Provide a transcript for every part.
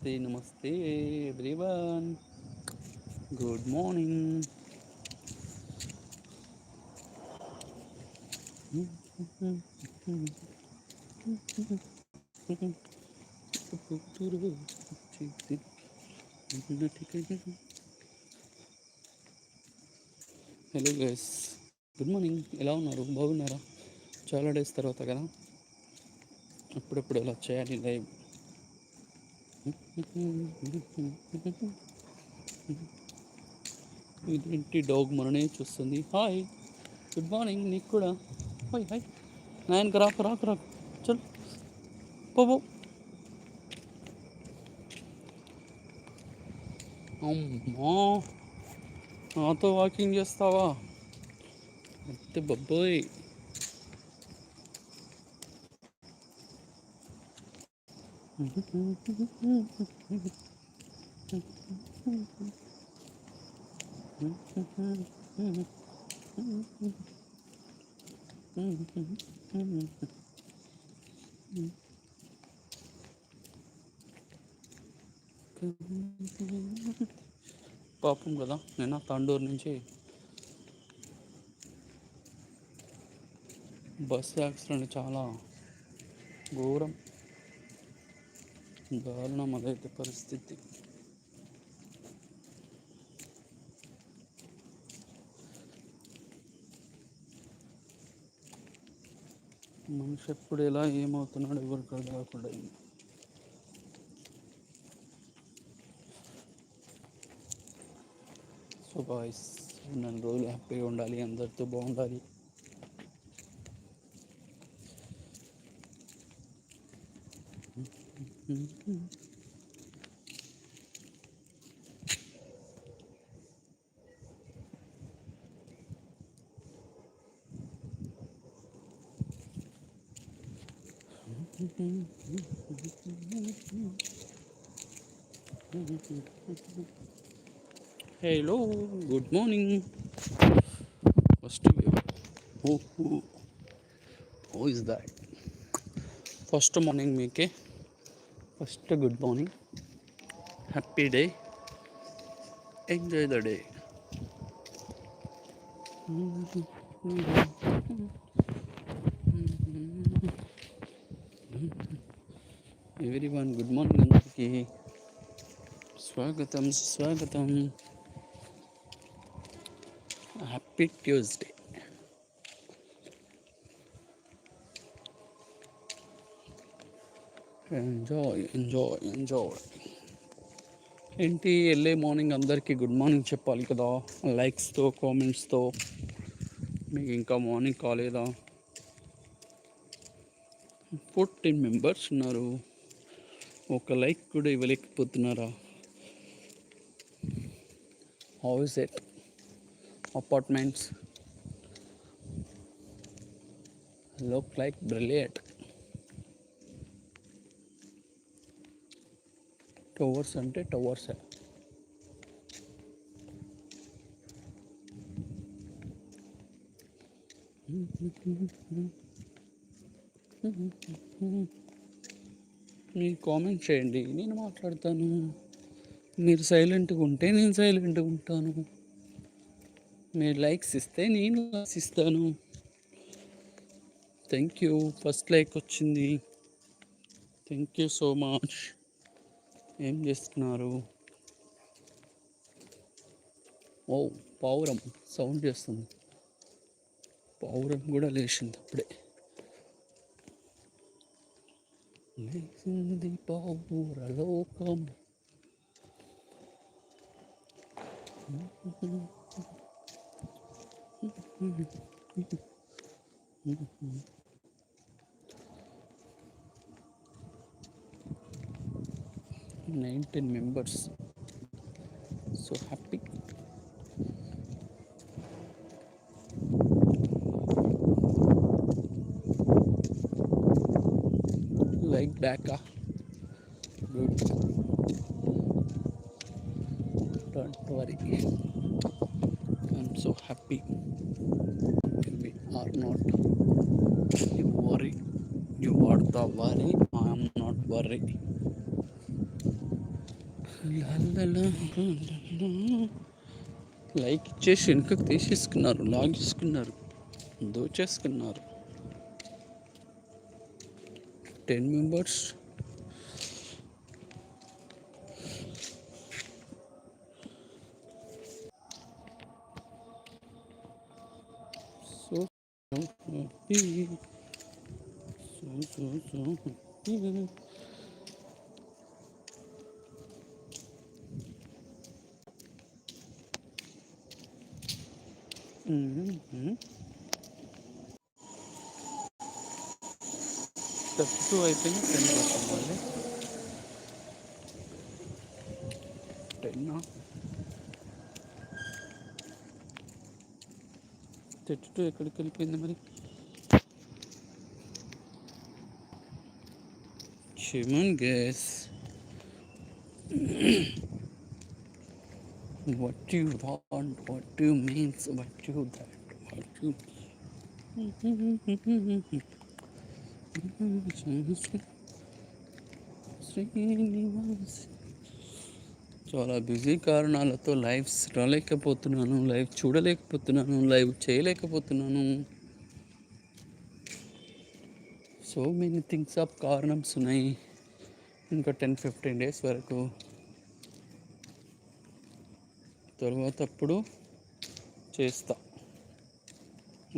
నమస్తే నమస్తే everyone good morning hello guys good morning ఎలా ఉన్నారు? బాగున్నారా? చాలా డేస్ తర్వాత కదా? అప్పుడప్పుడు ఇలా చేయాలి లైవ్. ఇదేంటి డాగ్ మననే చూస్తుంది? హాయ్ గుడ్ మార్నింగ్ నీకు కూడా. హాయ్ హాయ్ నాయనకి రాకు రాకు రాకు చల్. పోబో అమ్మా నాతో వాకింగ్ చేస్తావా? అంతే బొబ్బోయ్ పాపం కదా నేను తండూరు నుంచి బస్ యాక్సిడెంట్ చాలా ఘోరం. దారుణం అదైతే పరిస్థితి మనిషి ఎప్పుడు ఎలా ఏమవుతున్నాడు ఎవరికి అర్థం కాకుండా అయింది. సో బాయ్స్ నన్ను రోజులు హ్యాపీగా ఉండాలి అందరితో బాగుండాలి Hello, good morning. First. Who, who, who is that? First morning, make good morning happy day enjoy the day everyone good morning అందరికీ స్వాగతం స్వాగతం happy Tuesday enjoy enjoy enjoy ఏంటి వెళ్ళే మార్నింగ్ అందరికీ గుడ్ మార్నింగ్ చెప్పాలి కదా? లైక్స్తో కామెంట్స్తో మీకు ఇంకా మార్నింగ్ కాలేదా? ఫోర్టీన్ మెంబర్స్ ఉన్నారు. ఒక లైక్ కూడా ఇవ్వలేకపోతున్నారా? House at apartments look like brilliant towers అంటే టవర్స్. మీరు కామెంట్ చేయండి నేను మాట్లాడతాను. మీరు సైలెంట్గా ఉంటే నేను సైలెంట్గా ఉంటాను. మీరు లైక్స్ ఇస్తే నేను లైక్స్ ఇస్తాను. థ్యాంక్ యూ ఫస్ట్ లైక్ వచ్చింది. Thank you so much. ఏం చేస్తున్నారు? ఓ పావురం. సౌండ్ చేస్తుంది. పావురం కూడా లేచింది అప్పుడే. లేచింది పావురలోకం Mm-hmm. 19 members. So happy. Like Dhaka. Good. Don't worry. I'm so happy. We are not. You worry. You are the worry. I am not worried like ఇచ్చేసి వెనుకకు తీసేసుకున్నారు లాగేసుకున్నారు దోచేసుకున్నారు ten members so happy. So, so, so thirty two అయిపోయింది ten percent మళ్ళీ ten thirty two ఎక్కడికి వెళ్ళిపోయింది మరి human guess what you want, what you means, what you that, what you. Srinivas చాలా బిజీ కారణాలతో లైవ్స్ రాలేకపోతున్నాను లైవ్ చూడలేకపోతున్నాను live చేయలేకపోతున్నాను సో మెనీ థింగ్స్ ఆఫ్ కారణమ్స్ ఉన్నాయి ఇంకా టెన్ ఫిఫ్టీన్ డేస్ వరకు తర్వాత అప్పుడు చేస్తా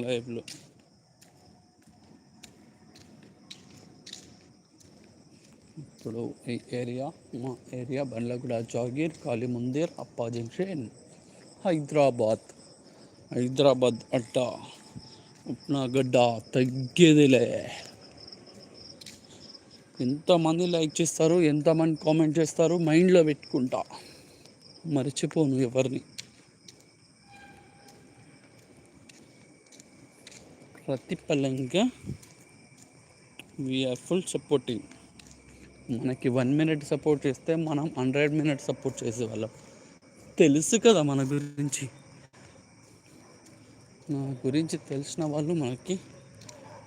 లైవ్లో. ఇప్పుడు ఈ ఏరియా మా ఏరియా బండ్లగూడ జాగీర్ కాళీ మందిర్ అప్పా జంక్షన్ హైదరాబాద్. హైదరాబాద్ అట్ట ఉప్నా గడ్డ తగ్గేదిలే. ఎంతమంది లైక్ చేస్తారు ఎంతమంది కామెంట్ చేస్తారు మైండ్లో పెట్టుకుంటా. మర్చిపోను ఎవరిని. ప్రతిఫలంగా వీఆర్ ఫుల్ సపోర్టింగ్ మనకి వన్ మినిట్ సపోర్ట్ చేస్తే మనం హండ్రెడ్ మినిట్ సపోర్ట్ చేసేవాళ్ళం. తెలుసు కదా మన గురించి. నా గురించి తెలిసిన వాళ్ళు మనకి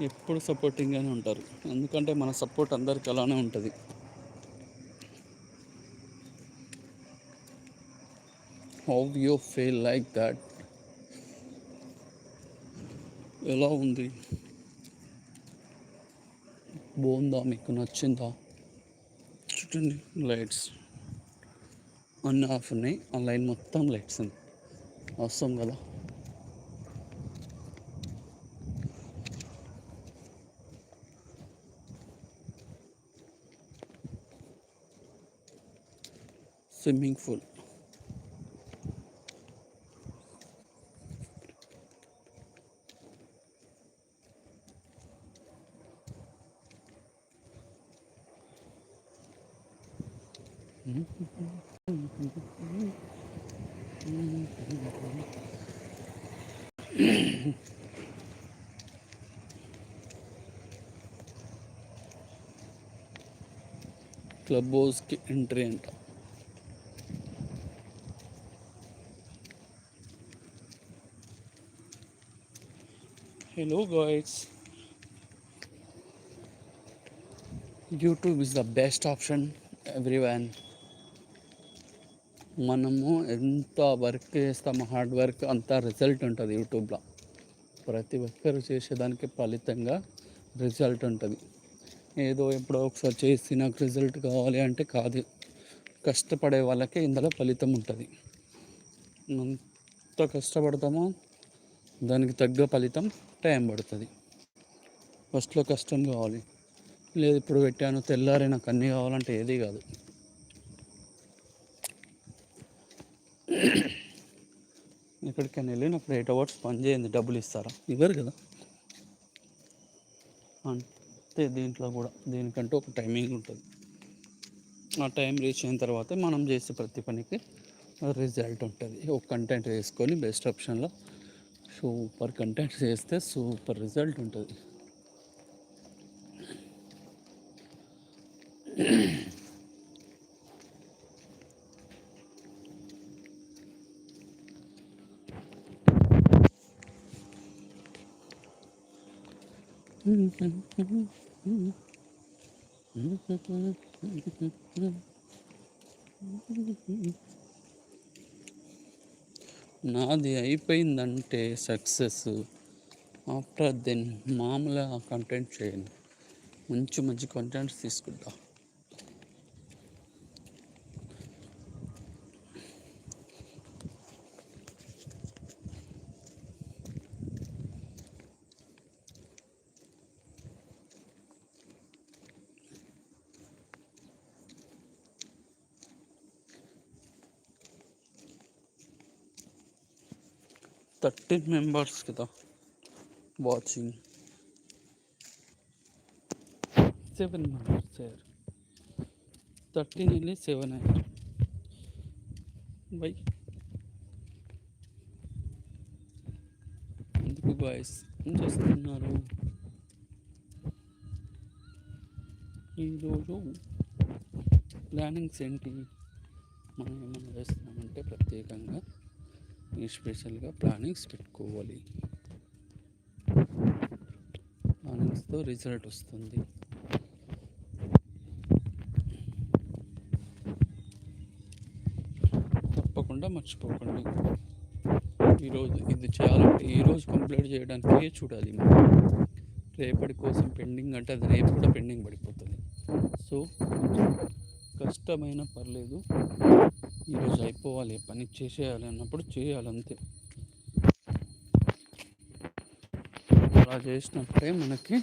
ఎప్పుడు సపోర్టింగ్గానే ఉంటారు. ఎందుకంటే మన సపోర్ట్ అందరికి అలానే ఉంటుంది. How you feel like that ఎలా ఉంది? బాగుందా? మీకు నచ్చిందా? చూడండి లైట్స్. అన్నీ ఆఫ్ ఉన్నాయి. ఆ లైన్ మొత్తం లైట్స్ ఉంది అవసరం కదా? Swimming pool. క్లబ్ హౌస్కి ఎంట్రీ అంట. Hello guys YouTube is the best option everyone మనము ఎంత వర్క్ చేస్తామో హార్డ్ వర్క్ అంత రిజల్ట్ ఉంటుంది యూట్యూబ్లో. ప్రతి ఒక్కరు చేసేదానికి ఫలితంగా రిజల్ట్ ఉంటుంది. ఏదో ఎప్పుడో ఒకసారి చేసి నాకు రిజల్ట్ కావాలి అంటే కాదు. కష్టపడే వాళ్ళకే ఇందులో ఫలితం ఉంటుంది. ఎంత కష్టపడతామో దానికి తగ్గ ఫలితం టైం పడుతుంది. ఫస్ట్లో కష్టం కావాలి. లేదు ఇప్పుడు పెట్టాను తెల్లారి నాకు అన్నీ కావాలంటే ఏది కాదు. ఎక్కడికైనా వెళ్ళి నాకు ఎయిట్ అవర్స్ పని చేయండి డబ్బులు ఇస్తారా? ఇవ్వరు కదా. అంతే దీంట్లో కూడా దీనికంటూ ఒక టైమింగ్ ఉంటుంది. ఆ టైం రీచ్ అయిన తర్వాత మనం చేసే ప్రతి పనికి రిజల్ట్ ఉంటుంది. ఒక కంటెంట్ వేసుకొని బెస్ట్ ఆప్షన్లో సూపర్ కంటెంట్ చేస్తే సూపర్ రిజల్ట్ ఉంటుంది. నాది అయిపోయిందంటే సక్సెస్. ఆఫ్టర్ దెన్ మామూలుగా కంటెంట్ చేయండి మంచి మంచి కంటెంట్స్ తీసుకుంటా. థర్టీన్ మెంబర్స్ కదా watching seven members sir thirteen వెళ్ళి సెవెన్ అయ్యారు బై ఎందుకు బాయ్స్ ఏం చేస్తున్నారు ఈరోజు ప్లానింగ్స్ ఏంటి మనం ఏమైనా చేస్తున్నామంటే ప్రత్యేకంగా స్పెషల్గా ప్లానింగ్స్ పెట్టుకోవాలి. ప్లానింగ్స్తో రిజల్ట్ వస్తుంది. తప్పకుండా మర్చిపోకండి. ఈరోజు ఇది చేయాలంటే ఈరోజు కంప్లీట్ చేయడానికే చూడాలి రేపటి కోసం పెండింగ్ అంటే అది రేపు కూడా పెండింగ్ పడిపోతుంది. సో కష్టమైన పర్లేదు. ఈరోజు అయిపోవాలి. పని చేసేయాలి అన్నప్పుడు చేయాలి అంతే అలా చేసినప్పుడే మనకి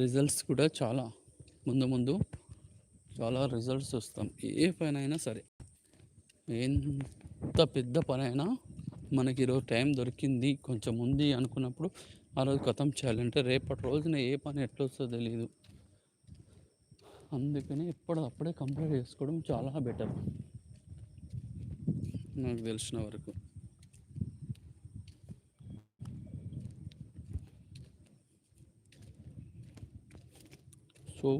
రిజల్ట్స్ కూడా చాలా ముందు ముందు చాలా రిజల్ట్స్ వస్తాం. ఏ పని అయినా సరే. ఎంత పెద్ద పని అయినా మనకి ఈరోజు టైం దొరికింది కొంచెం ఉంది అనుకున్నప్పుడు ఆ రోజు కథం చేయాలంటే రేపటి రోజున ఏ పని ఎట్లా వస్తుందో తెలియదు అందుకని ఎప్పుడప్పుడే కంప్లీట్ చేసుకోవడం చాలా బెటర్. నాకు తెలిసిన వరకు. సో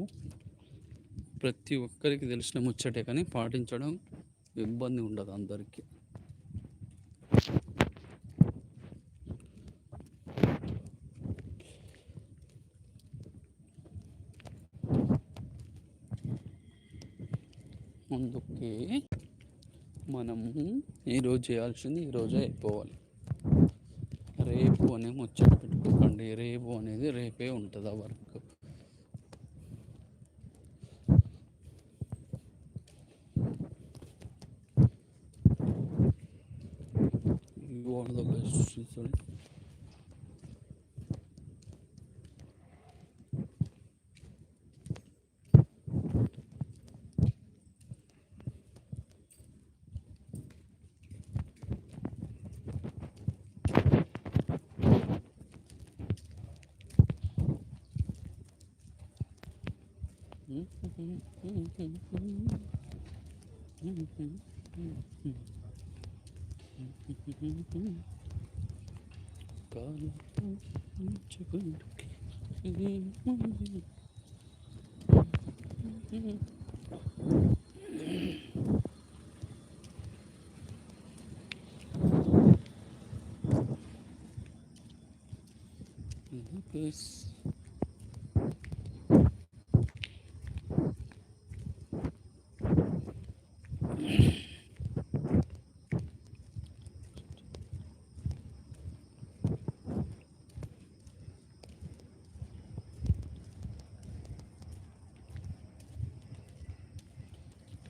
ప్రతి ఒక్కరికి తెలిసిన ముచ్చటే కానీ పాటించడం ఇబ్బంది ఉండదు అందరికీ అందుకే మనము ఈరోజు చేయాల్సింది ఈరోజే అయిపోవాలి. రేపు అనే ముచ్చట పెట్టుకోకండి. రేపు అనేది రేపే ఉంటుంది ఆ work. you are the Peace.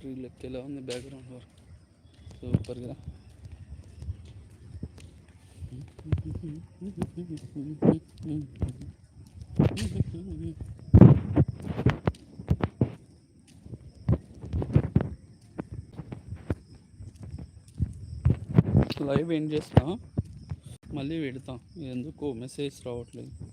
Tree లెక్క ఎలా ఉంది బ్యాక్గ్రౌండ్ వర్క్ సూపర్గా లైవ్ ఏం చేస్తాం మళ్ళీ పెడతాం. ఎందుకు మెసేజ్ రావట్లేదు.